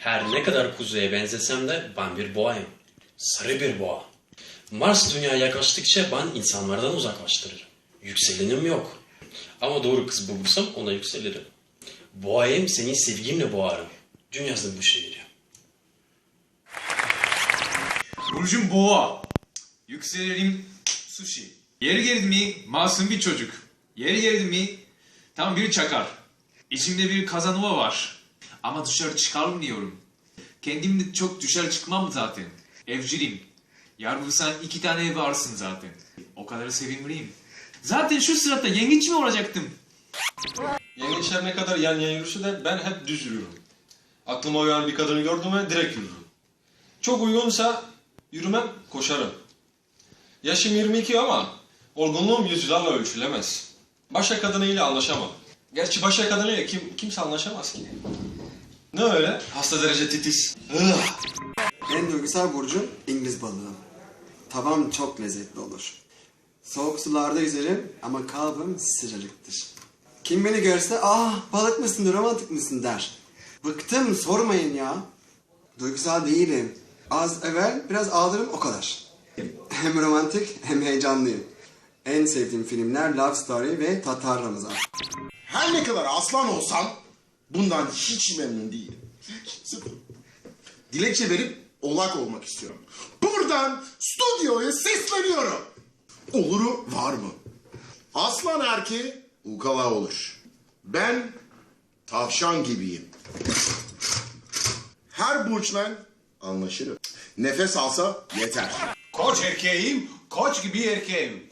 Her ne kadar kuzeye benzesem de ben bir boğayım. Sarı bir boğa. Mars dünyaya yaklaştıkça ben insanlardan uzaklaştırırım. Yükselenim yok. Ama doğru kız bulursam ona yükselirim. Boğayım seni sevgimle boğarım. Dünyasında bu şehri. Burcum boğa. Yükselelim sushi. Yeri geldi mi masum bir çocuk. Yeri geldi mi tam bir çakar. İçimde bir kazanova var. Ama dışarı çıkarmıyorum. Kendim de çok dışarı çıkmam zaten. Evciliyim. Yarın iki tane ev varsın zaten. O kadar sevimliyim. Zaten şu sırada yengeç mi olacaktım? Yengeçler ne kadar yan yana yürüse de ben hep düz yürürüm. Aklıma uyan bir kadını gördüm mü direkt yürürüm. Çok uygunsa yürümem, koşarım. Yaşım 22 ama olgunluğum yüzyıllarla ölçülemez. Başka kadınıyla anlaşamam. Gerçi başka kadınıyla kim, kimse anlaşamaz ki. Ne öyle? Hasta derece titiz. En duygusal burcum İngiliz balığı. Tavam çok lezzetli olur. Soğuk sularda yüzerim ama kalbim sıcacıktır. Kim beni görse ah balık mısın romantik mısın der. Bıktım sormayın ya. Duygusal değilim. Az evvel biraz ağlarım o kadar. Hem romantik hem heyecanlıyım. En sevdiğim filmler Love Story ve Tatar Ramazan. Her ne kadar aslan olsam bundan hiç memnun değilim. Hiç. Dilekçe verip oğlak olmak istiyorum. Buradan stüdyoya sesleniyorum. Oluru var mı? Aslan erkeği ukala olur. Ben tavşan gibiyim. Her burçla anlaşırım. Nefes alsa yeter. Koç erkeğim, koç gibi erkeğim.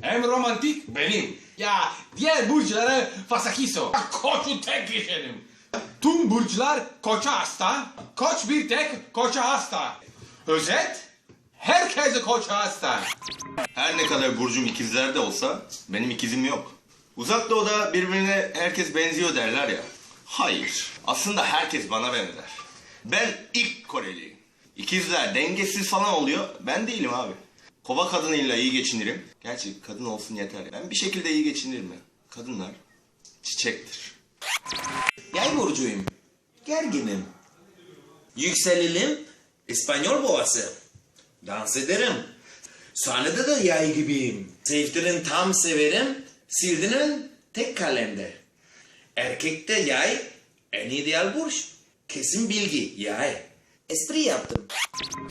Hem romantik benim. Ya diğer burçlara fasakiso. Koçu tek geçelim. Tüm burçlar koça hasta. Koç bir tek koça hasta. Özet, herkese koça hasta. Her ne kadar burcum ikizler de olsa benim ikizim yok. Uzak doğuda birbirine herkes benziyor derler ya. Hayır. Aslında herkes bana benzer. Ben ilk Koreliyim. İkizler dengesiz falan oluyor. Ben değilim abi. Kova kadınıyla iyi geçinirim. Gerçi kadın olsun yeter. Ben bir şekilde iyi geçinirim ya. Kadınlar çiçektir. Yay burcuyum. Gerginim. Yükselelim İspanyol boğası. Dans ederim. Sahnede de yay gibiyim. Sevdirin tam severim. Sildinin tek kalemde. Erkekte yay en ideal burç. Kesin bilgi yay. Espri yaptım.